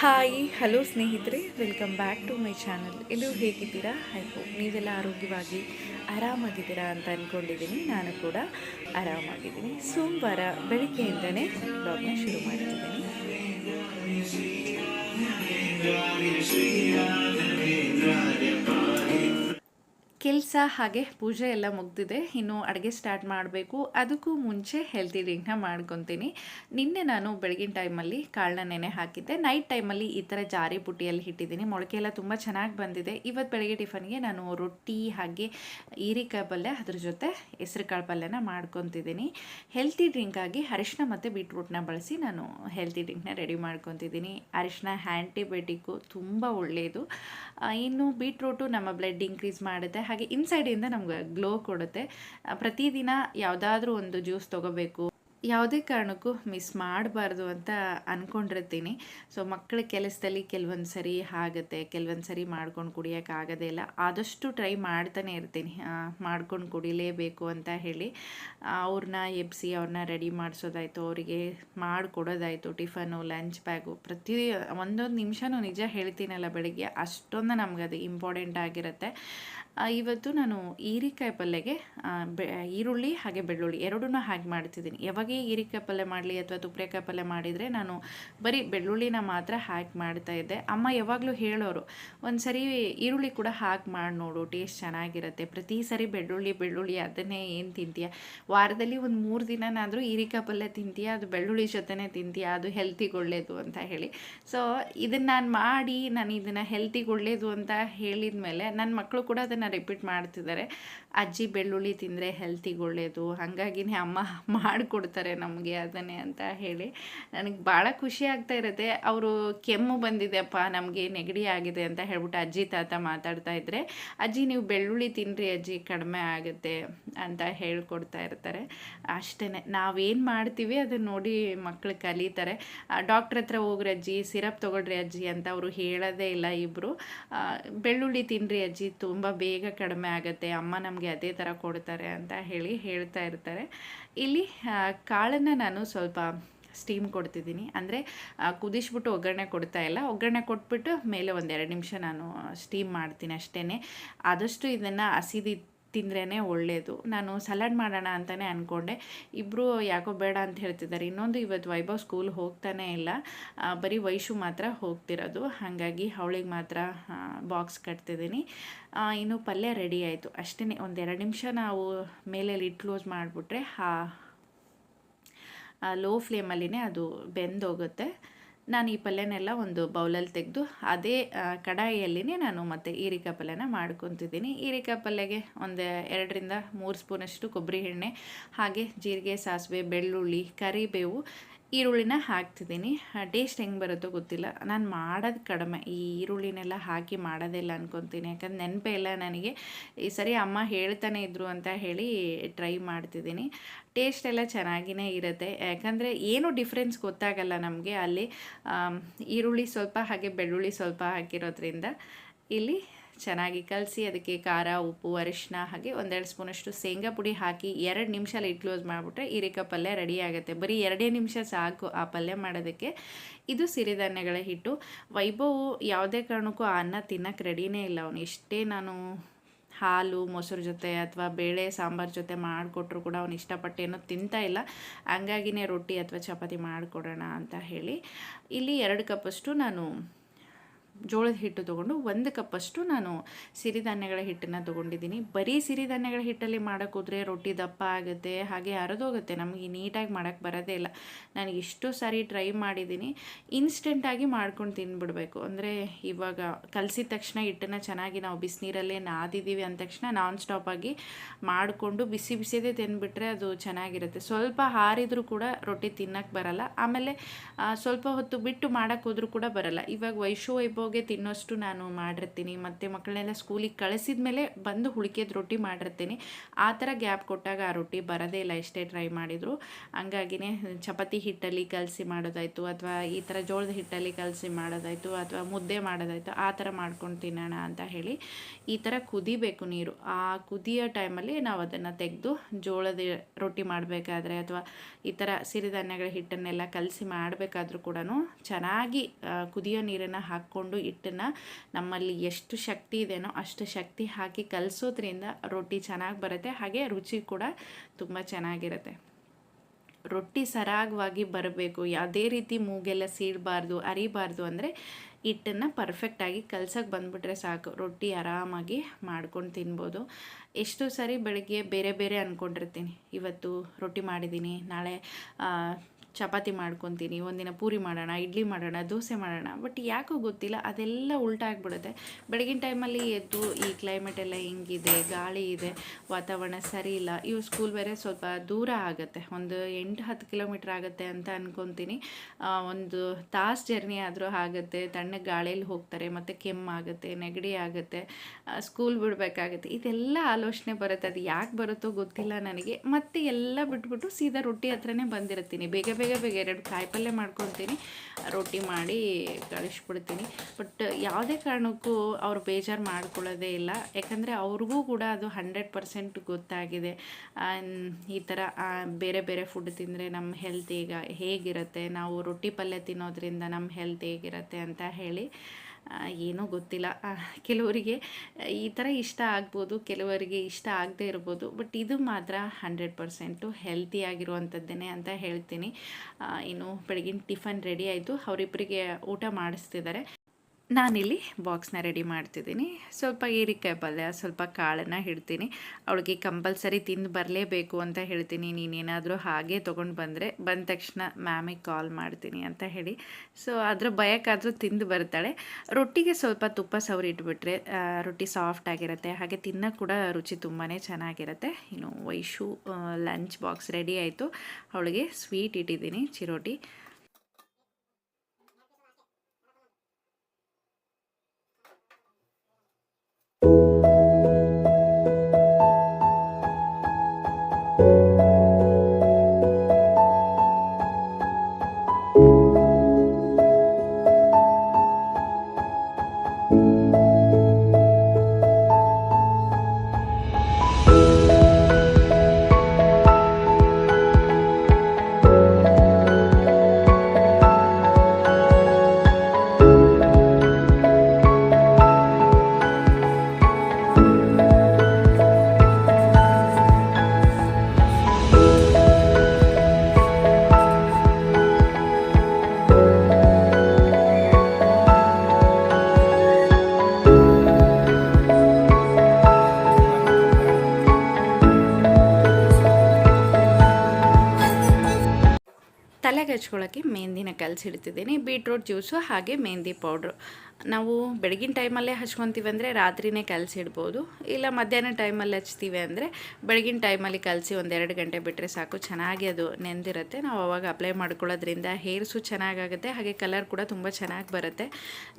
Hi, hello ಸ್ನೇಹಿತರೆ, welcome back to my channel. ಎಲ್ಲರೂ ಹೇಗಿದ್ದೀರಾ? ಐ ಹೋಪ್ ನೀವೆಲ್ಲ ಆರೋಗ್ಯವಾಗಿ, ಆರಾಮಾಗಿದ್ದೀರಾ ಅಂತ ಅಂದ್ಕೊಂಡಿದ್ದೀನಿ ನಾನು ಕೂಡ ಆರಾಮಾಗಿದ್ದೀನಿ. ಸೋಮವಾರ ಬೆಳಿಗ್ಗೆಯಿಂದನೇ ಬ್ಲಾಗ್ನ ಶುರು ಮಾಡ್ತಿದ್ದೀನಿ. ಕೆಲಸ ಹಾಗೆ ಪೂಜೆ ಎಲ್ಲ ಮುಗ್ದಿದೆ. ಇನ್ನು ಅಡುಗೆ ಸ್ಟಾರ್ಟ್ ಮಾಡಬೇಕು. ಅದಕ್ಕೂ ಮುಂಚೆ ಹೆಲ್ತಿ ಡ್ರಿಂಕ್ನ ಮಾಡ್ಕೊತೀನಿ. ನಿನ್ನೆ ನಾನು ಬೆಳಗಿನ ಟೈಮಲ್ಲಿ ಕಾಳನ್ನ ನೆನೆ ಹಾಕಿದ್ದೆ. ನೈಟ್ ಟೈಮಲ್ಲಿ ಈ ಥರ ಜಾರಿ ಬುಟ್ಟಿಯಲ್ಲಿ ಇಟ್ಟಿದ್ದೀನಿ. ಮೊಳಕೆ ಎಲ್ಲ ತುಂಬ ಚೆನ್ನಾಗಿ ಬಂದಿದೆ. ಇವತ್ತು ಬೆಳಗ್ಗೆ ಟಿಫನ್ಗೆ ನಾನು ರೊಟ್ಟಿ ಹಾಗೆ ಹೀರಿಕಾಯಿ ಪಲ್ಯ, ಅದ್ರ ಜೊತೆ ಹೆಸರು ಕಾಳು ಪಲ್ಯನ ಮಾಡ್ಕೊತಿದ್ದೀನಿ. ಹೆಲ್ತಿ ಡ್ರಿಂಕಾಗಿ ಅರಿಶಿನ ಮತ್ತು ಬೀಟ್ರೂಟ್ನ ಬಳಸಿ ನಾನು ಹೆಲ್ತಿ ಡ್ರಿಂಕ್ನ ರೆಡಿ ಮಾಡ್ಕೊತಿದ್ದೀನಿ. ಅರಿಶಿನ ಆ್ಯಂಟಿಬಯೋಟಿಕ್ಕು ತುಂಬ ಒಳ್ಳೆಯದು ಇನ್ನು ಬೀಟ್ರೂಟು ನಮ್ಮ ಬ್ಲಡ್ ಇನ್ಕ್ರೀಸ್ ಮಾಡುತ್ತೆ. ಹಾಗೆ ಇನ್ಸೈಡಿಂದ ನಮ್ಗೆ ಗ್ಲೋ ಕೊಡುತ್ತೆ. ಪ್ರತಿದಿನ ಯಾವುದಾದ್ರೂ ಒಂದು ಜ್ಯೂಸ್ ತೊಗೋಬೇಕು. ಯಾವುದೇ ಕಾರಣಕ್ಕೂ ಮಿಸ್ ಮಾಡಬಾರ್ದು ಅಂತ ಅಂದ್ಕೊಂಡಿರ್ತೀನಿ ಸೊ ಮಕ್ಕಳ ಕೆಲಸದಲ್ಲಿ ಕೆಲವೊಂದು ಸರಿ ಆಗುತ್ತೆ, ಕೆಲವೊಂದು ಸರಿ ಮಾಡ್ಕೊಂಡು ಕುಡಿಯೋಕೆ ಆಗೋದೇ ಇಲ್ಲ. ಆದಷ್ಟು ಟ್ರೈ ಮಾಡ್ತಾನೆ ಇರ್ತೀನಿ. ಮಾಡ್ಕೊಂಡು ಕುಡಿಲೇಬೇಕು ಅಂತ ಹೇಳಿ. ಅವ್ರನ್ನ ಎಬ್ಸಿ ಅವ್ರನ್ನ ರೆಡಿ ಮಾಡಿಸೋದಾಯಿತು, ಅವರಿಗೆ ಮಾಡಿಕೊಡೋದಾಯಿತು ಟಿಫನು ಲಂಚ್ ಬ್ಯಾಗು ಪ್ರತಿ ಒಂದೊಂದು ನಿಮಿಷನೂ ನಿಜ ಹೇಳ್ತೀನಲ್ಲ ಬೆಳಗ್ಗೆ, ಅಷ್ಟೊಂದು ನಮ್ಗೆ ಅದು ಇಂಪಾರ್ಟೆಂಟ್ ಆಗಿರುತ್ತೆ. ಇವತ್ತು ನಾನು ಹೀರಿಕಾಯಿ ಪಲ್ಯಗೆ ಈರುಳ್ಳಿ ಹಾಗೆ ಬೆಳ್ಳುಳ್ಳಿ ಎರಡೂ ಹಾಗೆ ಮಾಡ್ತಿದ್ದೀನಿ. ಯಾವಾಗೇ ಹೀರಿಕಾಯಿ ಪಲ್ಯ ಮಾಡಲಿ ಅಥವಾ ತುಪ್ಪರೇಕಾಯಿ ಪಲ್ಯ ಮಾಡಿದರೆ ನಾನು ಬರೀ ಬೆಳ್ಳುಳ್ಳಿನ ಮಾತ್ರ ಹಾಕಿ ಮಾಡ್ತಾ ಇದ್ದೆ. ಅಮ್ಮ ಯಾವಾಗಲೂ ಹೇಳೋರು ಒಂದು ಸರಿ ಈರುಳ್ಳಿ ಕೂಡ ಹಾಕಿ ಮಾಡಿ ನೋಡು ಟೇಸ್ಟ್ ಚೆನ್ನಾಗಿರುತ್ತೆ. ಪ್ರತಿ ಸರಿ ಬೆಳ್ಳುಳ್ಳಿ ಬೆಳ್ಳುಳ್ಳಿ ಅದನ್ನೇ ಏನು ತಿಂತೀಯ? ವಾರದಲ್ಲಿ ಒಂದು ಮೂರು ದಿನನಾದರೂ ಹೀರಿಕಾಯಿ ಪಲ್ಯ ತಿಂತೀಯ? ಅದು ಬೆಳ್ಳುಳ್ಳಿ ಜೊತೆನೇ ತಿಂತೀಯ? ಅದು ಹೆಲ್ತಿಗೆ ಒಳ್ಳೇದು ಅಂತ ಹೇಳಿ. ಸೊ ಇದನ್ನು ನಾನು ಮಾಡಿ ನಾನು ಇದನ್ನು ಹೆಲ್ತಿಗೆ ಒಳ್ಳೇದು ಅಂತ ಹೇಳಿದ ಮೇಲೆ ನನ್ನ ಮಕ್ಕಳು ಕೂಡ ಅದನ್ನು ರಿಪೀಟ್ ಮಾಡ್ತಿದ್ದಾರೆ. ಅಜ್ಜಿ ಬೆಳ್ಳುಳ್ಳಿ ತಿಂದರೆ ಹೆಲ್ತಿಗೆ ಒಳ್ಳೇದು ಹಾಗಾಗಿನೇ ಅಮ್ಮ ಮಾಡಿಕೊಡ್ತಾರೆ. ನಮಗೆ ಅದನ್ನೇ ಅಂತ ಹೇಳಿ. ನನಗೆ ಭಾಳ ಖುಷಿ ಆಗ್ತಾ ಇರುತ್ತೆ. ಅವರು ಕೆಮ್ಮು ಬಂದಿದೆಪ್ಪ ನಮಗೆ ನೆಗಡಿ ಆಗಿದೆ ಅಂತ ಹೇಳ್ಬಿಟ್ಟು ಅಜ್ಜಿ ತಾತ ಮಾತಾಡ್ತಾ ಇದ್ದರೆ ಅಜ್ಜಿ ನೀವು ಬೆಳ್ಳುಳ್ಳಿ ತಿನ್ನಿರಿ ಅಜ್ಜಿ, ಕಡಿಮೆ ಆಗುತ್ತೆ ಅಂತ ಹೇಳ್ಕೊಡ್ತಾ ಇರ್ತಾರೆ. ಅಷ್ಟೇ ನಾವೇನು ಮಾಡ್ತೀವಿ ಅದನ್ನ ನೋಡಿ ಮಕ್ಕಳು ಕಲಿತಾರೆ. ಡಾಕ್ಟ್ರ್ ಹತ್ರ ಹೋಗ್ರಿ ಅಜ್ಜಿ, ಸಿರಪ್ ತೊಗೊಳ್ರಿ ಅಜ್ಜಿ ಅಂತ ಅವರು ಹೇಳೋದೇ ಇಲ್ಲ ಇಬ್ಬರು ಬೆಳ್ಳುಳ್ಳಿ ತಿನ್ನಿರಿ ಅಜ್ಜಿ, ತುಂಬ ಬೇಗ ಕಡಿಮೆ ಆಗುತ್ತೆ. ಅಮ್ಮ ನಮಗೆ ಅದೇ ಥರ ಕೊಡ್ತಾರೆ ಅಂತ ಹೇಳಿ ಹೇಳ್ತಾ ಇರ್ತಾರೆ. ಇಲ್ಲಿ ಕಾಳನ್ನು ನಾನು ಸ್ವಲ್ಪ ಸ್ಟೀಮ್ ಕೊಡ್ತಿದ್ದೀನಿ. ಅಂದರೆ ಕುದಿಸ್ಬಿಟ್ಟು ಒಗ್ಗರಣೆ ಕೊಡ್ತಾ ಇಲ್ಲ. ಒಗ್ಗರಣೆ ಕೊಟ್ಬಿಟ್ಟು ಮೇಲೆ ಒಂದೆರಡು ನಿಮಿಷ ನಾನು ಸ್ಟೀಮ್ ಮಾಡ್ತೀನಿ ಅಷ್ಟೇ ಆದಷ್ಟು ಇದನ್ನು ಹಸಿದಿ ತಿಂದ್ರೇ ಒಳ್ಳೆಯದು ನಾನು ಸಲಾಡ್ ಮಾಡೋಣ ಅಂತಲೇ ಅಂದ್ಕೊಂಡೆ ಇಬ್ಬರು ಯಾಕೋ ಬೇಡ ಅಂತ ಹೇಳ್ತಿದ್ದಾರೆ. ಇನ್ನೊಂದು ಇವತ್ತು ವೈಭವ್ ಸ್ಕೂಲ್ ಹೋಗ್ತಾನೇ ಇಲ್ಲ. ಬರೀ ವೈಶು ಮಾತ್ರ ಹೋಗ್ತಿರೋದು. ಹಾಗಾಗಿ ಅವಳಿಗೆ ಮಾತ್ರ ಬಾಕ್ಸ್ ಕಟ್ತಿದ್ದೀನಿ. ಇನ್ನು ಪಲ್ಯ ರೆಡಿ ಆಯಿತು. ಅಷ್ಟೇ ಒಂದೆರಡು ನಿಮಿಷ ನಾವು ಮೇಲೆ ಲಿಡ್ ಕ್ಲೋಸ್ ಮಾಡಿಬಿಟ್ರೆ ಲೋ ಫ್ಲೇಮಲ್ಲಿನೇ ಅದು ಬೆಂದೋಗುತ್ತೆ. ನಾನು ಈ ಪಲ್ಯನೆಲ್ಲ ಒಂದು ಬೌಲಲ್ಲಿ ತೆಗೆದು ಅದೇ ಕಡಾಯಿಯಲ್ಲಿನೇ ನಾನು ಮತ್ತೆ ಹೀರಿಕಾಯಿ ಪಲ್ಯನ ಮಾಡ್ಕೊತಿದ್ದೀನಿ. ಹೀರಿಕಾಯಿ ಪಲ್ಯಗೆ ಒಂದು ಎರಡರಿಂದ ಮೂರು ಸ್ಪೂನಷ್ಟು ಕೊಬ್ಬರಿ ಎಣ್ಣೆ, ಹಾಗೆ ಜೀರಿಗೆ, ಸಾಸಿವೆ, ಬೆಳ್ಳುಳ್ಳಿ, ಕರಿಬೇವು ಈರುಳ್ಳಿನ ಹಾಕ್ತಿದ್ದೀನಿ. ಟೇಸ್ಟ್ ಹೆಂಗೆ ಬರುತ್ತೋ ಗೊತ್ತಿಲ್ಲ. ನಾನು ಮಾಡೋದು ಕಡಿಮೆ. ಈ ಈರುಳ್ಳಿನೆಲ್ಲ ಹಾಕಿ ಮಾಡೋದಿಲ್ಲ ಅನ್ಕೊತೀನಿ. ಯಾಕಂದ್ರೆ ನೆನಪೇ ಇಲ್ಲ ನನಗೆ. ಈ ಸರಿ ಅಮ್ಮ ಹೇಳ್ತಾನೆ ಇದ್ರು ಅಂತ ಹೇಳಿ ಟ್ರೈ ಮಾಡ್ತಿದ್ದೀನಿ. ಟೇಸ್ಟ್ ಎಲ್ಲ ಚೆನ್ನಾಗಿಯೇ ಇರುತ್ತೆ. ಯಾಕಂದರೆ ಏನು ಡಿಫ್ರೆನ್ಸ್ ಗೊತ್ತಾಗಲ್ಲ ನಮಗೆ ಅಲ್ಲಿ. ಈರುಳ್ಳಿ ಸ್ವಲ್ಪ ಹಾಗೆ ಬೆಳ್ಳುಳ್ಳಿ ಸ್ವಲ್ಪ ಹಾಕಿರೋದ್ರಿಂದ. ಇಲ್ಲಿ ಚೆನ್ನಾಗಿ ಕಲಸಿ ಅದಕ್ಕೆ ಖಾರ, ಉಪ್ಪು ಅರಿಶಿನ ಹಾಗೆ ಒಂದೆರಡು ಸ್ಪೂನಷ್ಟು ಶೇಂಗಾ ಪುಡಿ ಹಾಕಿ ಎರಡು ನಿಮಿಷ ಲೈಟ್ ಕ್ಲೋಸ್ ಮಾಡಿಬಿಟ್ರೆ ಹೀರಿಕಾಯಿ ಪಲ್ಯ ರೆಡಿ ಆಗುತ್ತೆ. ಬರೀ ಎರಡೇ ನಿಮಿಷ ಸಾಕು ಆ ಪಲ್ಯ ಮಾಡೋದಕ್ಕೆ. ಇದು ಸಿರಿಧಾನ್ಯಗಳ ಹಿಟ್ಟು. ವೈಭವ್ ಯಾವುದೇ ಕಾರಣಕ್ಕೂ ಅನ್ನ ತಿನ್ನಕ್ಕೆ ರೆಡಿನೇ ಇಲ್ಲ ಅವನು. ಎಷ್ಟೇ ನಾನು ಹಾಲು, ಮೊಸರು ಜೊತೆ ಅಥವಾ ಬೇಳೆ, ಸಾಂಬಾರು ಜೊತೆ ಮಾಡಿಕೊಟ್ರು ಕೂಡ ಅವನು ಇಷ್ಟಪಟ್ಟು ಏನೋ ತಿಂತಾ ಇಲ್ಲ. ಹಂಗಾಗಿನೇ ರೊಟ್ಟಿ ಅಥವಾ ಚಪಾತಿ ಮಾಡಿಕೊಡೋಣ ಅಂತ ಹೇಳಿ. ಇಲ್ಲಿ ಎರಡು ಕಪ್ಪಷ್ಟು ನಾನು ಜೋಳದ ಹಿಟ್ಟು ತೊಗೊಂಡು ಒಂದು ಕಪ್ಪಷ್ಟು ನಾನು ಸಿರಿಧಾನ್ಯಗಳ ಹಿಟ್ಟನ್ನು ತೊಗೊಂಡಿದ್ದೀನಿ. ಬರೀ ಸಿರಿಧಾನ್ಯಗಳ ಹಿಟ್ಟಲ್ಲಿ ಮಾಡೋಕ್ಕೋದ್ರೆ ರೊಟ್ಟಿ ದಪ್ಪ ಆಗುತ್ತೆ, ಹಾಗೆ ಹರಿದೋಗುತ್ತೆ. ನಮಗೆ ನೀಟಾಗಿ ಮಾಡೋಕ್ಕೆ ಬರೋದೇ ಇಲ್ಲ. ನಾನು ಇಷ್ಟು ಸಾರಿ ಟ್ರೈ ಮಾಡಿದ್ದೀನಿ. ಇನ್ಸ್ಟೆಂಟಾಗಿ ಮಾಡ್ಕೊಂಡು ತಿನ್ಬಿಡ್ಬೇಕು ಅಂದರೆ ಇವಾಗ ಕಲಸಿದ ತಕ್ಷಣ ಹಿಟ್ಟನ್ನು ಚೆನ್ನಾಗಿ ನಾವು ಬಿಸಿನೀರಲ್ಲೇ ನಾದಿದ್ದೀವಿ ಅಂದ ತಕ್ಷಣ ನಾನ್ ಸ್ಟಾಪಾಗಿ ಮಾಡಿಕೊಂಡು ಬಿಸಿ ಬಿಸಿದೇ ತಿಂದ್ಬಿಟ್ರೆ ಅದು ಚೆನ್ನಾಗಿರುತ್ತೆ. ಸ್ವಲ್ಪ ಹಾರಿದರೂ ಕೂಡ ರೊಟ್ಟಿ ತಿನ್ನಕ್ಕೆ ಬರಲ್ಲ. ಆಮೇಲೆ ಸ್ವಲ್ಪ ಹೊತ್ತು ಬಿಟ್ಟು ಮಾಡೋಕ್ಕೋದ್ರೂ ಕೂಡ ಬರಲ್ಲ. ಇವಾಗ ವೈಶೋ ವೈಭವ್ಗೆ ಹೋಗಿ ತಿನ್ನೋಷ್ಟು ನಾನು ಮಾಡಿರ್ತೀನಿ. ಮತ್ತು ಮಕ್ಕಳನ್ನೆಲ್ಲ ಸ್ಕೂಲಿಗೆ ಕಳಿಸಿದ ಮೇಲೆ ಬಂದು ಹುಳಿಕೆದ ರೊಟ್ಟಿ ಮಾಡಿರ್ತೀನಿ. ಆ ಥರ ಗ್ಯಾಪ್ ಕೊಟ್ಟಾಗ ಆ ರೊಟ್ಟಿ ಬರೋದೇ ಇಲ್ಲ. ಎಷ್ಟೇ ಟ್ರೈ ಮಾಡಿದರು. ಹಂಗಾಗಿನೇ ಚಪಾತಿ ಹಿಟ್ಟಲ್ಲಿ ಕಲಸಿ ಮಾಡೋದಾಯಿತು, ಅಥವಾ ಈ ಥರ ಜೋಳದ ಹಿಟ್ಟಲ್ಲಿ ಕಲಸಿ ಮಾಡೋದಾಯಿತು, ಅಥವಾ ಮುದ್ದೆ ಮಾಡೋದಾಯಿತು, ಆ ಥರ ಮಾಡ್ಕೊಂಡು ತಿನ್ನೋಣ ಅಂತ ಹೇಳಿ ಈ ಥರ ಕುದಿಬೇಕು ನೀರು. ಆ ಕುದಿಯೋ ಟೈಮಲ್ಲಿ ನಾವು ಅದನ್ನು ತೆಗೆದು ಜೋಳದ ರೊಟ್ಟಿ ಮಾಡಬೇಕಾದ್ರೆ, ಅಥವಾ ಈ ಥರ ಸಿರಿಧಾನ್ಯಗಳ ಹಿಟ್ಟನ್ನೆಲ್ಲ ಕಲಸಿ ಮಾಡಬೇಕಾದ್ರೂ ಕೂಡ ಚೆನ್ನಾಗಿ ಕುದಿಯೋ ನೀರನ್ನು ಹಾಕ್ಕೊಂಡು ಹಿಟ್ಟನ್ನು ನಮ್ಮಲ್ಲಿ ಎಷ್ಟು ಶಕ್ತಿ ಇದೆಯೋ ಅಷ್ಟು ಶಕ್ತಿ ಹಾಕಿ ಕಲಿಸೋದ್ರಿಂದ ರೊಟ್ಟಿ ಚೆನ್ನಾಗಿ ಬರುತ್ತೆ. ಹಾಗೆ ರುಚಿ ಕೂಡ ತುಂಬ ಚೆನ್ನಾಗಿರುತ್ತೆ. ರೊಟ್ಟಿ ಸರಾಗವಾಗಿ ಬರಬೇಕು. ಯಾವುದೇ ರೀತಿ ಮೂಗೆಲ್ಲ ಸೀಳಬಾರ್ದು, ಅರಿಬಾರ್ದು ಅಂದರೆ ಹಿಟ್ಟನ್ನು ಪರ್ಫೆಕ್ಟಾಗಿ ಕಲ್ಸಕ್ಕೆ ಬಂದುಬಿಟ್ರೆ ಸಾಕು. ರೊಟ್ಟಿ ಆರಾಮಾಗಿ ಮಾಡ್ಕೊಂಡು ತಿನ್ಬೋದು. ಎಷ್ಟು ಸಾರಿ ಬೆಳಗ್ಗೆ ಬೇರೆ ಬೇರೆ ಅಂದ್ಕೊಂಡಿರ್ತೀನಿ ಇವತ್ತು ರೊಟ್ಟಿ ಮಾಡಿದ್ದೀನಿ, ನಾಳೆ ಚಪಾತಿ ಮಾಡ್ಕೊತೀನಿ, ಒಂದಿನ ಪೂರಿ ಮಾಡೋಣ, ಇಡ್ಲಿ ಮಾಡೋಣ, ದೋಸೆ ಮಾಡೋಣ. ಬಟ್ ಯಾಕೋ ಗೊತ್ತಿಲ್ಲ, ಅದೆಲ್ಲ ಉಲ್ಟಾ ಆಗಿಬಿಡುತ್ತೆ. ಬೆಳಗಿನ ಟೈಮಲ್ಲಿ ಎದ್ದು ಈ ಕ್ಲೈಮೇಟ್ ಎಲ್ಲ ಹೆಂಗಿದೆ, ಗಾಳಿ ಇದೆ, ವಾತಾವರಣ ಸರಿ ಇಲ್ಲ. ಇವು ಸ್ಕೂಲ್ ಬೇರೆ ಸ್ವಲ್ಪ ದೂರ ಆಗುತ್ತೆ. ಒಂದು ಎಂಟು, ಹತ್ತು ಕಿಲೋಮೀಟ್ರ್ ಆಗುತ್ತೆ ಅಂತ ಅನ್ಕೊತೀನಿ. ಒಂದು ತಾಸು ಜರ್ನಿ ಆದರೂ ಆಗುತ್ತೆ. ತಣ್ಣಗೆ ಗಾಳಿಯಲ್ಲಿ ಹೋಗ್ತಾರೆ, ಮತ್ತು ಕೆಮ್ಮಾಗುತ್ತೆ ನೆಗಡಿ ಆಗುತ್ತೆ ಸ್ಕೂಲ್ ಬಿಡಬೇಕಾಗುತ್ತೆ. ಇದೆಲ್ಲ ಆಲೋಚನೆ ಬರುತ್ತೆ. ಅದು ಯಾಕೆ ಬರುತ್ತೋ ಗೊತ್ತಿಲ್ಲ ನನಗೆ. ಮತ್ತೆ ಎಲ್ಲ ಬಿಟ್ಬಿಟ್ಟು ಸೀದಾ ರೊಟ್ಟಿ ಹತ್ರನೇ ಬಂದಿರ್ತೀನಿ. ಬೇಗ ಬೇಗ ಬೇಗ ಎರಡು ಕಾಯಿಪಲ್ಯ ಮಾಡ್ಕೊತೀನಿ. ರೊಟ್ಟಿ ಮಾಡಿ ಕಳಿಸ್ಬಿಡ್ತೀನಿ. ಬಟ್ ಯಾವುದೇ ಕಾರಣಕ್ಕೂ ಅವ್ರು ಬೇಜಾರು ಮಾಡ್ಕೊಳ್ಳೋದೇ ಇಲ್ಲ. ಯಾಕಂದರೆ ಅವ್ರಿಗೂ ಕೂಡ ಅದು ಹಂಡ್ರೆಡ್ ಪರ್ಸೆಂಟ್ ಗೊತ್ತಾಗಿದೆ. ಈ ಥರ ಬೇರೆ ಬೇರೆ ಫುಡ್ ತಿಂದರೆ ನಮ್ಮ ಹೆಲ್ತ್ ಈಗ ಹೇಗಿರುತ್ತೆ? ನಾವು ರೊಟ್ಟಿ ಪಲ್ಯ ತಿನ್ನೋದ್ರಿಂದ ನಮ್ಮ ಹೆಲ್ತ್ ಹೇಗಿರುತ್ತೆ ಅಂತ ಹೇಳಿ. ಏನೂ ಗೊತ್ತಿಲ್ಲ. ಕೆಲವರಿಗೆ ಈ ಥರ ಇಷ್ಟ ಆಗ್ಬೋದು, ಕೆಲವರಿಗೆ ಇಷ್ಟ ಆಗದೆ ಇರ್ಬೋದು, ಬಟ್ ಇದು ಮಾತ್ರ ಹಂಡ್ರೆಡ್ ಪರ್ಸೆಂಟು ಹೆಲ್ತಿ ಆಗಿರುವಂಥದ್ದೇನೆ ಅಂತ ಹೇಳ್ತೀನಿ. ಏನು ಬೆಳಗಿನ ಟಿಫನ್ ರೆಡಿ ಆಯಿತು. ಅವರಿಬ್ಬರಿಗೆ ಊಟ ಮಾಡಿಸ್ತಿದ್ದಾರೆ. ನಾನಿಲ್ಲಿ ಬಾಕ್ಸ್ನ ರೆಡಿ ಮಾಡ್ತಿದ್ದೀನಿ. ಸ್ವಲ್ಪ ಹೀರಿಕಾಯಿ ಪಲ್ಯ, ಸ್ವಲ್ಪ ಕಾಳನ್ನು ಹಿಡ್ತೀನಿ. ಅವಳಿಗೆ ಕಂಪಲ್ಸರಿ ತಿಂದು ಬರಲೇಬೇಕು ಅಂತ ಹೇಳ್ತೀನಿ. ನೀನೇನಾದರೂ ಹಾಗೆ ತೊಗೊಂಡು ಬಂದರೆ ಬಂದ ತಕ್ಷಣ ಮ್ಯಾಮಿಗೆ ಕಾಲ್ ಮಾಡ್ತೀನಿ ಅಂತ ಹೇಳಿ. ಸೊ ಅದ್ರ ಭಯಕ್ಕಾದರೂ ತಿಂದು ಬರ್ತಾಳೆ. ರೊಟ್ಟಿಗೆ ಸ್ವಲ್ಪ ತುಪ್ಪ ಸವರಿ ಇಟ್ಬಿಟ್ರೆ ರೊಟ್ಟಿ ಸಾಫ್ಟ್ ಆಗಿರುತ್ತೆ. ಹಾಗೆ ತಿನ್ನೋಕೆ ಕೂಡ ರುಚಿ ತುಂಬಾ ಚೆನ್ನಾಗಿರುತ್ತೆ. ಇನ್ನು ವೈಶು ಲಂಚ್ ಬಾಕ್ಸ್ ರೆಡಿ ಆಯಿತು. ಅವಳಿಗೆ ಸ್ವೀಟ್ ಇಟ್ಟಿದ್ದೀನಿ ಚಿರೋಟಿ. ತಲೆಗೆ ಹಚ್ಕೊಳ್ಳೋಕ್ಕೆ ಮೆಹಂದಿನ ಕಲಸಿಡ್ತಿದ್ದೀನಿ ಬೀಟ್ರೂಟ್ ಜ್ಯೂಸು ಹಾಗೆ ಮೆಹಂದಿ ಪೌಡ್ರು. ನಾವು ಬೆಳಗಿನ ಟೈಮಲ್ಲೇ ಹಚ್ಕೊತೀವಿ ಅಂದರೆ ರಾತ್ರಿನೇ ಕಲಸಿಡ್ಬೋದು ಇಲ್ಲ ಮಧ್ಯಾಹ್ನ ಟೈಮಲ್ಲಿ ಹಚ್ತೀವಿ ಅಂದರೆ ಬೆಳಗಿನ ಟೈಮಲ್ಲಿ ಕಲಸಿ ಒಂದೆರಡು ಗಂಟೆ ಬಿಟ್ಟರೆ ಸಾಕು. ಚೆನ್ನಾಗಿ ಅದು ನೆಂದಿರುತ್ತೆ. ನಾವು ಅವಾಗ ಅಪ್ಲೈ ಮಾಡ್ಕೊಳ್ಳೋದ್ರಿಂದ ಹೇರ್ಸು ಚೆನ್ನಾಗಾಗುತ್ತೆ. ಹಾಗೆ ಕಲರ್ ಕೂಡ ತುಂಬ ಚೆನ್ನಾಗಿ ಬರುತ್ತೆ.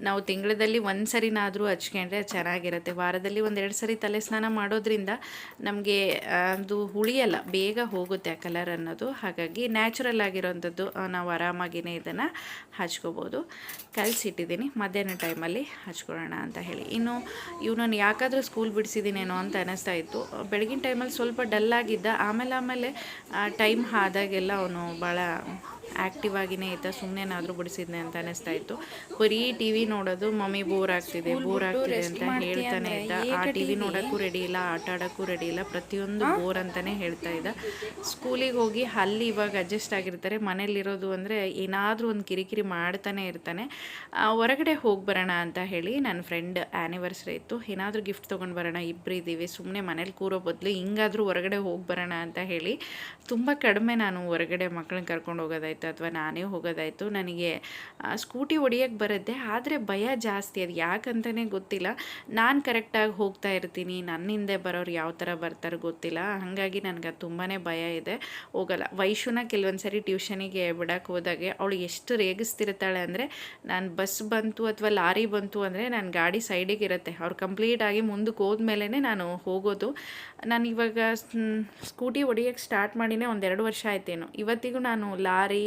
ನಾವು ತಿಂಗಳಲ್ಲಿ ಒಂದು ಸರಿನಾದರೂ ಹಚ್ಕೊಂಡ್ರೆ ಚೆನ್ನಾಗಿರುತ್ತೆ. ವಾರದಲ್ಲಿ ಒಂದೆರಡು ಸರಿ ತಲೆ ಸ್ನಾನ ಮಾಡೋದ್ರಿಂದ ನಮಗೆ ಅದು ಹುಳಿಯಲ್ಲ, ಬೇಗ ಹೋಗುತ್ತೆ ಆ ಕಲರ್ ಅನ್ನೋದು. ಹಾಗಾಗಿ ನ್ಯಾಚುರಲ್ ಆಗಿರೋಂಥದ್ದು ನಾವು ಆರಾಮಾಗಿಯೇ ಇದನ್ನು ಹಚ್ಕೋಬೋದು. ಕಲಸಿಟ್ಟಿದ್ದೀನಿ. ಮಧ್ಯಾಹ್ನ ಟೈಮಲ್ಲಿ ಹಚ್ಕೊಳ್ಳೋಣ ಅಂತ ಹೇಳಿ. ಇನ್ನು ಇವನನ್ನು ಯಾಕಾದರೂ ಸ್ಕೂಲ್ ಬಿಡಿಸಿದ್ದೀನೇನೋ ಅಂತ ಅನ್ನಿಸ್ತಾ ಇತ್ತು. ಬೆಳಗಿನ ಟೈಮಲ್ಲಿ ಸ್ವಲ್ಪ ಡಲ್ ಆಗಿದ್ದ ಆಮೇಲೆ ಆಮೇಲೆ ಟೈಮ್ ಆದಾಗೆಲ್ಲ ಅವನು ಭಾಳ ಆ್ಯಕ್ಟಿವ್ ಆಗಿನೇ ಇದ್ದ ಸುಮ್ಮನೆನಾದರೂ ಬಿಡಿಸಿದ್ನೆ ಅಂತ ಅನ್ನಿಸ್ತಾ ಇತ್ತು. ಬರೀ ಟಿ ವಿ ನೋಡೋದು ಮಮ್ಮಿ ಬೋರ್ ಆಗ್ತಿದೆ ಬೋರ್ ಆಗ್ತಿದೆ ಅಂತ ಹೇಳ್ತಾನೆ ಇದ್ದ. ಆ ಟಿ ವಿ ನೋಡೋಕ್ಕೂ ರೆಡಿ ಇಲ್ಲ ಆಟ ಆಡೋಕ್ಕೂ ರೆಡಿ ಇಲ್ಲ ಪ್ರತಿಯೊಂದು ಬೋರ್ ಅಂತಲೇ ಹೇಳ್ತಾ ಇದ್ದ. ಸ್ಕೂಲಿಗೆ ಹೋಗಿ ಅಲ್ಲಿ ಇವಾಗ ಅಡ್ಜಸ್ಟ್ ಆಗಿರ್ತಾರೆ. ಮನೇಲಿರೋದು ಅಂದರೆ ಏನಾದರೂ ಒಂದು ಕಿರಿಕಿರಿ ಮಾಡ್ತಾನೆ ಇರ್ತಾನೆ. ಹೊರಗಡೆ ಹೋಗಿ ಬರೋಣ ಅಂತ ಹೇಳಿ ನನ್ನ ಫ್ರೆಂಡ್ ಆ್ಯನಿವರ್ಸರಿ ಇತ್ತು. ಏನಾದರೂ ಗಿಫ್ಟ್ ತೊಗೊಂಡು ಬರೋಣ ಇಬ್ಬರು ಇದ್ದೀವಿ ಸುಮ್ಮನೆ ಮನೇಲಿ ಕೂರೋ ಬದಲು ಹಿಂಗಾದರೂ ಹೊರಗಡೆ ಹೋಗಿ ಬರೋಣ ಅಂತ ಹೇಳಿ ತುಂಬ ಕಡಿಮೆ ನಾನು ಹೊರಗಡೆ ಮಕ್ಕಳನ್ನ ಕರ್ಕೊಂಡು ಹೋಗೋದಾಯ್ತು. ಹೋಗೋದಾಯಿತು ಅಥವಾ ನಾನೇ ಹೋಗೋದಾಯಿತು, ನನಗೆ ಸ್ಕೂಟಿ ಹೊಡಿಯೋಕ್ಕೆ ಬರುತ್ತೆ, ಆದರೆ ಭಯ ಜಾಸ್ತಿ ಅದು ಯಾಕಂತಲೇ ಗೊತ್ತಿಲ್ಲ. ನಾನು ಕರೆಕ್ಟಾಗಿ ಹೋಗ್ತಾ ಇರ್ತೀನಿ ನನ್ನ ಹಿಂದೆ ಬರೋರು ಯಾವ ಥರ ಬರ್ತಾರೋ ಗೊತ್ತಿಲ್ಲ, ಹಾಗಾಗಿ ನನಗೆ ತುಂಬಾ ಭಯ ಇದೆ. ಹೋಗಲ್ಲ. ವೈಶುನ ಕೆಲವೊಂದು ಸರಿ ಟ್ಯೂಷನಿಗೆ ಬಿಡೋಕೆ ಹೋದಾಗೆ ಅವಳು ಎಷ್ಟು ರೇಗಿಸ್ತಿರ್ತಾಳೆ ಅಂದರೆ, ನಾನು ಬಸ್ ಬಂತು ಅಥವಾ ಲಾರಿ ಬಂತು ಅಂದರೆ ನನ್ನ ಗಾಡಿ ಸೈಡಿಗೆ ಇರುತ್ತೆ. ಅವ್ರು ಕಂಪ್ಲೀಟಾಗಿ ಮುಂದಕ್ಕೆ ಹೋದ್ಮೇಲೆ ನಾನು ಹೋಗೋದು. ನಾನು ಇವಾಗ ಸ್ಕೂಟಿ ಹೊಡಿಯೋಕ್ಕೆ ಸ್ಟಾರ್ಟ್ ಮಾಡಿನೇ ಒಂದೆರಡು ವರ್ಷ ಆಯ್ತೇನು. ಇವತ್ತಿಗೂ ನಾನು ಲಾರಿ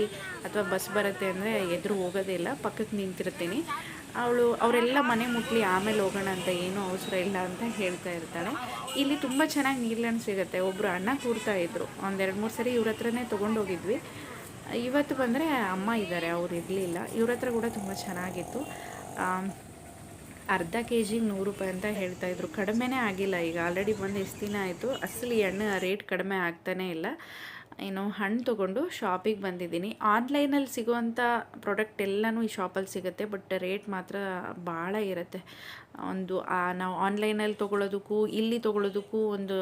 ಅಥವಾ ಬಸ್ ಬರುತ್ತೆ ಅಂದರೆ ಎದುರು ಹೋಗೋದೇ ಇಲ್ಲ, ಪಕ್ಕಕ್ಕೆ ನಿಂತಿರ್ತೀನಿ. ಅವಳು, ಅವರೆಲ್ಲ ಮನೆ ಮುಟ್ಲಿ, ಆಮೇಲೆ ಹೋಗೋಣ ಅಂತ ಏನೂ ಅವಸರ ಇಲ್ಲ ಅಂತ ಹೇಳ್ತಾ ಇರ್ತಾಳೆ. ಇಲ್ಲಿ ತುಂಬ ಚೆನ್ನಾಗಿ ನೀರ್ಲೆಣ್ಣು ಸಿಗುತ್ತೆ. ಒಬ್ಬರು ಅಣ್ಣ ಕೂರ್ತಾ ಇದ್ರು. ಒಂದೆರಡು ಮೂರು ಸರಿ ಇವ್ರ ಹತ್ರನೇ ತೊಗೊಂಡೋಗಿದ್ವಿ. ಇವತ್ತು ಬಂದರೆ ಅಮ್ಮ ಇದ್ದಾರೆ, ಅವ್ರು ಇರಲಿಲ್ಲ. ಇವ್ರ ಹತ್ರ ಕೂಡ ತುಂಬ ಚೆನ್ನಾಗಿತ್ತು. ಅರ್ಧ ಕೆ ಜಿಗೆ ನೂರು ರೂಪಾಯಿ ಅಂತ ಹೇಳ್ತಾ ಇದ್ರು. ಕಡಿಮೆನೇ ಆಗಿಲ್ಲ. ಈಗ ಆಲ್ರೆಡಿ ಬಂದು ಎಷ್ಟು ದಿನ ಆಯಿತು. ಅಸಲಿ ಎಣ್ಣೆ ರೇಟ್ ಕಡಿಮೆ ಆಗ್ತಾನೇ ಇಲ್ಲ. ಏನು ಹಣ್ಣು ತೊಗೊಂಡು ಶಾಪಿಗೆ ಬಂದಿದ್ದೀನಿ. ಆನ್ಲೈನಲ್ಲಿ ಸಿಗುವಂಥ ಪ್ರಾಡಕ್ಟ್ ಎಲ್ಲನೂ ಈ ಶಾಪಲ್ಲಿ ಸಿಗುತ್ತೆ, ಬಟ್ ರೇಟ್ ಮಾತ್ರ ಭಾಳ ಇರುತ್ತೆ. ಒಂದು ನಾವು ಆನ್ಲೈನಲ್ಲಿ ತೊಗೊಳೋದಕ್ಕೂ ಇಲ್ಲಿ ತೊಗೊಳೋದಕ್ಕೂ ಒಂದು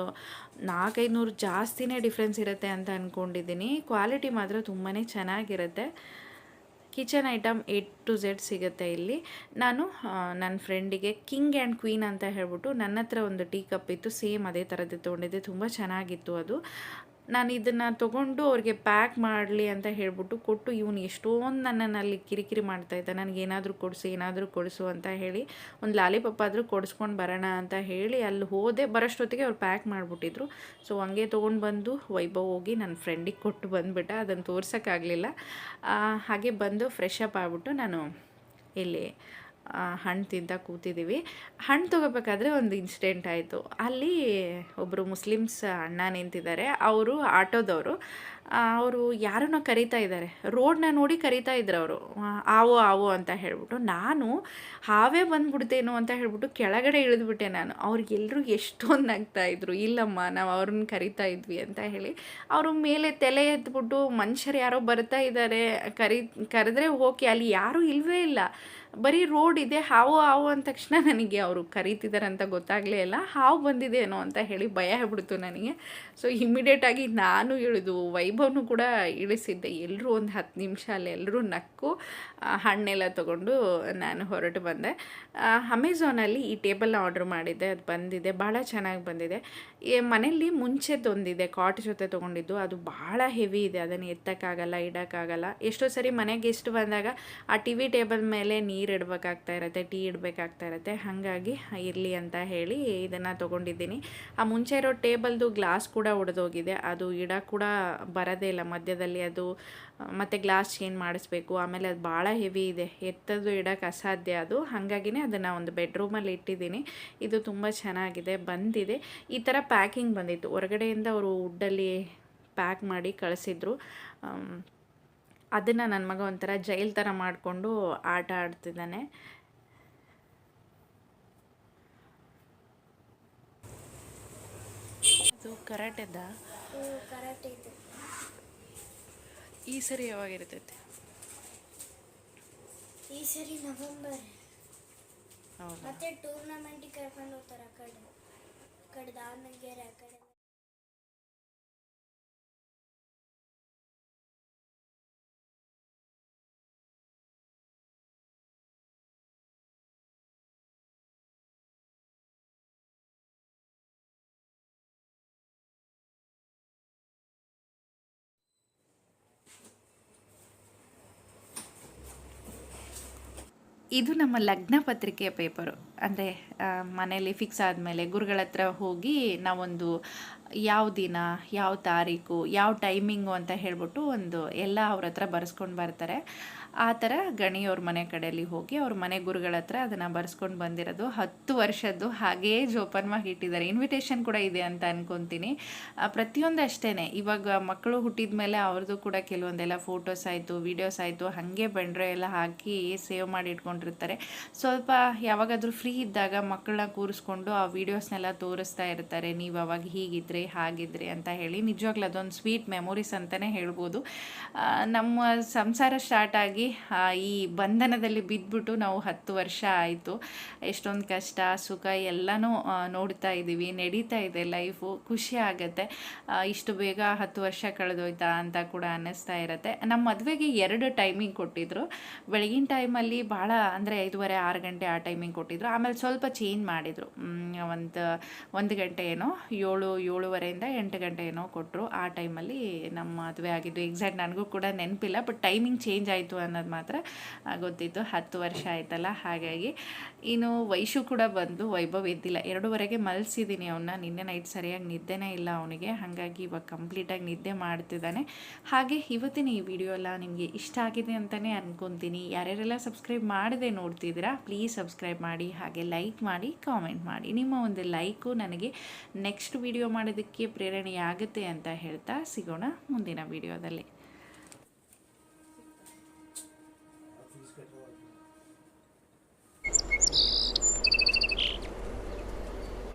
ನಾಲ್ಕೈದು ನೂರು ಜಾಸ್ತಿನೇ ಡಿಫ್ರೆನ್ಸ್ ಇರುತ್ತೆ ಅಂತ ಅಂದ್ಕೊಂಡಿದ್ದೀನಿ ಕ್ವಾಲಿಟಿ ಮಾತ್ರ ತುಂಬಾ ಚೆನ್ನಾಗಿರುತ್ತೆ. Kitchen item A to Z ಸಿಗುತ್ತೆ ಇಲ್ಲಿ. ನಾನು ನನ್ನ ಫ್ರೆಂಡಿಗೆ ಕಿಂಗ್ ಆ್ಯಂಡ್ ಕ್ವೀನ್ ಅಂತ ಹೇಳ್ಬಿಟ್ಟು ನನ್ನ ಹತ್ರ ಒಂದು ಟೀ ಕಪ್ ಇತ್ತು, ಸೇಮ್ ಅದೇ ಥರದ್ದು ತೊಗೊಂಡಿದ್ದೆ, ತುಂಬ ಚೆನ್ನಾಗಿತ್ತು ಅದು. ನಾನು ಇದನ್ನು ತೊಗೊಂಡು ಅವ್ರಿಗೆ ಪ್ಯಾಕ್ ಮಾಡಲಿ ಅಂತ ಹೇಳ್ಬಿಟ್ಟು ಕೊಟ್ಟು ಇವನು ಎಷ್ಟೊಂದು ನನ್ನನ್ನು ಅಲ್ಲಿ ಕಿರಿಕಿರಿ ಮಾಡ್ತಾ ಇದ್ದ. ನನಗೆ ಏನಾದರೂ ಕೊಡಿಸು ಏನಾದರೂ ಕೊಡಿಸು ಅಂತ ಹೇಳಿ, ಒಂದು ಲಾಲಿಪಾಪ್ ಆದರೂ ಕೊಡಿಸ್ಕೊಂಡು ಬರೋಣ ಅಂತ ಹೇಳಿ ಅಲ್ಲಿ ಹೋದೆ. ಬರೋಷ್ಟೊತ್ತಿಗೆ ಅವ್ರು ಪ್ಯಾಕ್ ಮಾಡಿಬಿಟ್ಟಿದ್ರು. ಸೊ ಹಂಗೆ ತೊಗೊಂಡು ಬಂದು ವೈಭವ್ ಹೋಗಿ ನನ್ನ ಫ್ರೆಂಡಿಗೆ ಕೊಟ್ಟು ಬಂದುಬಿಟ್ಟ. ಅದನ್ನು ತೋರ್ಸೋಕ್ಕಾಗಲಿಲ್ಲ. ಹಾಗೆ ಬಂದು ಫ್ರೆಶ್ ಅಪ್ ಆಗಿಬಿಟ್ಟು ನಾನು ಇಲ್ಲಿ ಹಣ್ಣು ತಿಂತ ಕೂತಿದ್ದೀವಿ ಹಣ್ಣು ತೊಗೋಬೇಕಾದ್ರೆ ಒಂದು ಇನ್ಸಿಡೆಂಟ್ ಆಯಿತು. ಅಲ್ಲಿ ಒಬ್ಬರು ಮುಸ್ಲಿಮ್ಸ್ ಅಣ್ಣ ನಿಂತಿದ್ದಾರೆ. ಅವರು ಆಟೋದವರು. ಅವರು ಯಾರನ್ನೋ ಕರೀತಾ ಇದ್ದಾರೆ. ರೋಡ್ನ ನೋಡಿ ಕರೀತಾ ಇದ್ರು ಅವರು. ಆವೋ ಆವೋ ಅಂತ ಹೇಳ್ಬಿಟ್ಟು. ನಾನು ಹಾವೇ ಬಂದ್ಬಿಡ್ತೇನೋ ಅಂತ ಹೇಳ್ಬಿಟ್ಟು ಕೆಳಗಡೆ ಇಳಿದ್ಬಿಟ್ಟೆ ನಾನು. ಅವ್ರಿಗೆಲ್ಲರೂ ಎಷ್ಟೊಂದು ನಗ್ತಾ ಇದ್ರು. ಇಲ್ಲಮ್ಮ, ನಾವು ಅವ್ರನ್ನ ಕರಿತಾ ಇದ್ವಿ ಅಂತ ಹೇಳಿ. ಅವರು ಮೇಲೆ ತಲೆ ಎತ್ಬಿಟ್ಟು ಮನುಷ್ಯರು ಯಾರೋ ಬರ್ತಾ ಇದ್ದಾರೆ. ಕರಿ, ಕರೆದ್ರೆ ಓಕೆ ಅಲ್ಲಿ ಯಾರೂ ಇಲ್ವೇ ಇಲ್ಲ. ಬರೀ ರೋಡ್ ಇದೆ, ಹಾವು ಹಾವು ಅಂದ ತಕ್ಷಣ ನನಗೆ ಅವರು ಕರೀತಿದ್ದಾರೆ ಅಂತ ಗೊತ್ತಾಗಲೇ ಇಲ್ಲ. ಹಾವು ಬಂದಿದೇನೋ ಅಂತ ಹೇಳಿ ಭಯ ಆಗ್ಬಿಡ್ತು ನನಗೆ. ಸೊ ಇಮಿಡಿಯೇಟಾಗಿ ನಾನು ಇಳಿದು ವೈಭವ್ನು ಕೂಡ ಇಳಿಸಿದ್ದೆ. ಎಲ್ಲರೂ ಒಂದು ಹತ್ತು ನಿಮಿಷ ಅಲ್ಲಿ ಎಲ್ಲರೂ ನಕ್ಕು ಹಣ್ಣೆಲ್ಲ ತೊಗೊಂಡು ನಾನು ಹೊರಟು ಬಂದೆ. ಅಮೆಝಾನಲ್ಲಿ ಈ ಟೇಬಲ್ನ ಆರ್ಡ್ರ್ ಮಾಡಿದ್ದೆ, ಅದು ಬಂದಿದೆ ಭಾಳ ಚೆನ್ನಾಗಿ ಬಂದಿದೆ. ಮನೆಯಲ್ಲಿ ಮುಂಚೆದೊಂದಿದೆ ಕಾಟ್ ಜೊತೆ ತೊಗೊಂಡಿದ್ದು. ಅದು ಭಾಳ ಹೆವಿ ಇದೆ, ಅದನ್ನು ಎತ್ತಕ್ಕಾಗಲ್ಲ, ಇಡೋಕ್ಕಾಗಲ್ಲ. ಎಷ್ಟೋ ಸರಿ ಮನೆಗೆ ಗೆಸ್ಟ್ ಬಂದಾಗ ಆ ಟಿ ವಿ ಟೇಬಲ್ ಮೇಲೆ ನೀರು ಇಡಬೇಕಾಗ್ತಾ ಇರುತ್ತೆ ಟೀ ಇಡಬೇಕಾಗ್ತಾ ಇರುತ್ತೆ. ಹಾಗಾಗಿ ಇರಲಿ ಅಂತ ಹೇಳಿ ಇದನ್ನು ತೊಗೊಂಡಿದ್ದೀನಿ. ಆ, ಮುಂಚೆ ಇರೋ ಟೇಬಲ್ದು ಗ್ಲಾಸ್ ಕೂಡ ಒಡೆದೋಗಿದೆ. ಅದು ಇಡ ಕೂಡ ಬರೋದೇ ಇಲ್ಲ ಮಧ್ಯದಲ್ಲಿ ಅದು ಮತ್ತು ಗ್ಲಾಸ್ ಚೇಂಜ್ ಮಾಡಿಸ್ಬೇಕು, ಆಮೇಲೆ ಅದು ಭಾಳ ಹೆವಿ ಇದೆ, ಎತ್ತದು ಇಡೋಕ್ಕೆ ಅಸಾಧ್ಯ ಅದು. ಹಾಗಾಗಿನೇ ಅದನ್ನು ಒಂದು ಬೆಡ್ರೂಮಲ್ಲಿ ಇಟ್ಟಿದ್ದೀನಿ. ಇದು ತುಂಬ ಚೆನ್ನಾಗಿದೆ, ಬಂದಿದೆ. ಈ ಥರ ಪ್ಯಾಕಿಂಗ್ ಬಂದಿತ್ತು. ಹೊರಗಡೆಯಿಂದ ಅವರು ವುಡ್ಡಲ್ಲಿ ಪ್ಯಾಕ್ ಮಾಡಿ ಕಳಿಸಿದ್ರು. ಅದನ್ನು ನನ್ನ ಮಗ ಒಂಥರ ಜೈಲ್ ಥರ ಮಾಡಿಕೊಂಡು ಆಟ ಆಡ್ತಿದ್ದಾನೆ. ಇದು ಕರೆಕ್ಟ್ ಐತೆ ಈ ಸರಿ ಯಾವಾಗ ಇರ್ತೈತೆ? ಈ ಸರಿ ನವೆಂಬರ್. ಹೌದಾ? ಮತ್ತೆ ಟೂರ್ನಮೆಂಟಿಗೆ ಕರ್ಕೊಂಡು ಹೋಗ್ತಾರೆ ಆ ಕಡೆ. ಆ ಕಡೆ ದಾವಣಗೆರೆ ಆ ಕಡೆ. ಇದು ನಮ್ಮ ಲಗ್ನ ಪತ್ರಿಕೆಯ ಪೇಪರು. ಅಂದರೆ ಮನೇಲಿ ಫಿಕ್ಸ್ ಆದಮೇಲೆ ಗುರುಗಳ ಹತ್ರ ಹೋಗಿ ನಾವೊಂದು ಯಾವ ದಿನ, ಯಾವ ತಾರೀಕು, ಯಾವ ಟೈಮಿಂಗು ಅಂತ ಹೇಳ್ಬಿಟ್ಟು ಒಂದು ಎಲ್ಲ ಅವ್ರ ಹತ್ರ ಬರೆಸ್ಕೊಂಡು ಬರ್ತಾರೆ. ಆ ಥರ ಗಣಿಯವ್ರ ಮನೆ ಕಡೆಯಲ್ಲಿ ಹೋಗಿ ಅವ್ರ ಮನೆ ಗುರುಗಳ ಹತ್ರ ಅದನ್ನು ಬರ್ಸ್ಕೊಂಡು ಬಂದಿರೋದು. ಹತ್ತು ವರ್ಷದ್ದು ಹಾಗೇ ಜೋಪಾನವಾಗಿ ಇಟ್ಟಿದ್ದಾರೆ. ಇನ್ವಿಟೇಷನ್ ಕೂಡ ಇದೆ ಅಂತ ಅನ್ಕೊತೀನಿ. ಪ್ರತಿಯೊಂದು ಅಷ್ಟೇ ಇವಾಗ ಮಕ್ಕಳು ಹುಟ್ಟಿದ ಮೇಲೆ ಅವ್ರದ್ದು ಕೂಡ ಕೆಲವೊಂದೆಲ್ಲ ಫೋಟೋಸ್ ಆಯಿತು ವೀಡಿಯೋಸ್ ಆಯಿತು. ಹಾಗೆ ಬಂಡ್ರೆ ಎಲ್ಲ ಹಾಕಿ ಸೇವ್ ಮಾಡಿ ಇಟ್ಕೊಂಡಿರ್ತಾರೆ. ಸ್ವಲ್ಪ ಯಾವಾಗಾದರೂ ಫ್ರೀ ಇದ್ದಾಗ ಮಕ್ಕಳನ್ನ ಕೂರಿಸ್ಕೊಂಡು ಆ ವೀಡಿಯೋಸ್ನೆಲ್ಲ ತೋರಿಸ್ತಾ ಇರ್ತಾರೆ. ನೀವು ಅವಾಗ ಹೀಗಿದ್ರಿ, ಹಾಗಿದ್ರಿ ಅಂತ ಹೇಳಿ. ನಿಜವಾಗ್ಲೂ ಅದೊಂದು ಸ್ವೀಟ್ ಮೆಮೊರೀಸ್ ಅಂತಲೇ ಹೇಳ್ಬೋದು. ನಮ್ಮ ಸಂಸಾರ ಸ್ಟಾರ್ಟ್ ಆಗಿ ಹಾಗಾಗಿ ಈ ಬಂಧನದಲ್ಲಿ ಬಿದ್ದುಬಿಟ್ಟು ನಾವು ಹತ್ತು ವರ್ಷ ಆಯಿತು. ಎಷ್ಟೊಂದು ಕಷ್ಟ, ಸುಖ ಎಲ್ಲನೂ ನೋಡ್ತಾ ಇದ್ದೀವಿ. ನಡೀತಾ ಇದೆ ಲೈಫು. ಖುಷಿ ಆಗುತ್ತೆ. ಇಷ್ಟು ಬೇಗ ಹತ್ತು ವರ್ಷ ಕಳೆದೋಯ್ತಾ ಅಂತ ಕೂಡ ಅನ್ನಿಸ್ತಾ ಇರುತ್ತೆ. ನಮ್ಮ ಮದುವೆಗೆ ಎರಡು ಟೈಮಿಂಗ್ ಕೊಟ್ಟಿದ್ರು. ಬೆಳಗಿನ ಟೈಮಲ್ಲಿ ಭಾಳ ಅಂದರೆ ಐದುವರೆ, ಆರು ಗಂಟೆ ಆ ಟೈಮಿಂಗ್ ಕೊಟ್ಟಿದ್ರು. ಆಮೇಲೆ ಸ್ವಲ್ಪ ಚೇಂಜ್ ಮಾಡಿದರು. ಒಂದು ಒಂದು ಗಂಟೆ ಏನೋ, ಏಳು, ಏಳುವರೆಯಿಂದ ಎಂಟು ಗಂಟೆ ಏನೋ ಕೊಟ್ಟರು ಆ ಟೈಮಲ್ಲಿ ನಮ್ಮ ಮದುವೆ ಆಗಿದ್ದು. ಎಕ್ಸಾಕ್ಟ್ ನನಗೂ ಕೂಡ ನೆನಪಿಲ್ಲ ಬಟ್ ಟೈಮಿಂಗ್ ಚೇಂಜ್ ಆಯಿತು ಅನ್ನೋದು ಮಾತ್ರ ಗೊತ್ತಿತ್ತು. ಹತ್ತು ವರ್ಷ ಆಯ್ತಲ್ಲ, ಹಾಗಾಗಿ. ಇನ್ನು ವೈಶು ಕೂಡ ಬಂದು, ವೈಭವ್ ಎದ್ದಿಲ್ಲ. ಎರಡೂವರೆಗೆ ಮಲಸಿದ್ದೀನಿ ಅವನ್ನ ನಿನ್ನೆ ನೈಟ್ ಸರಿಯಾಗಿ ನಿದ್ದೆನೇ ಇಲ್ಲ ಅವನಿಗೆ. ಹಾಗಾಗಿ ಇವಾಗ ಕಂಪ್ಲೀಟಾಗಿ ನಿದ್ದೆ ಮಾಡ್ತಿದ್ದಾನೆ. ಹಾಗೆ ಇವತ್ತಿನ ಈ ವಿಡಿಯೋ ಎಲ್ಲ ನಿಮಗೆ ಇಷ್ಟ ಆಗಿದೆ ಅಂತಲೇ ಅನ್ಕೊತೀನಿ. ಯಾರ್ಯಾರೆಲ್ಲ ಸಬ್ಸ್ಕ್ರೈಬ್ ಮಾಡದೆ ನೋಡ್ತಿದ್ದೀರಾ ಪ್ಲೀಸ್ ಸಬ್ಸ್ಕ್ರೈಬ್ ಮಾಡಿ, ಹಾಗೆ ಲೈಕ್ ಮಾಡಿ ಕಾಮೆಂಟ್ ಮಾಡಿ. ನಿಮ್ಮ ಒಂದು ಲೈಕು ನನಗೆ ನೆಕ್ಸ್ಟ್ ವಿಡಿಯೋ ಮಾಡೋದಕ್ಕೆ ಪ್ರೇರಣೆಯಾಗುತ್ತೆ ಅಂತ ಹೇಳ್ತಾ ಸಿಗೋಣ ಮುಂದಿನ ವಿಡಿಯೋದಲ್ಲಿ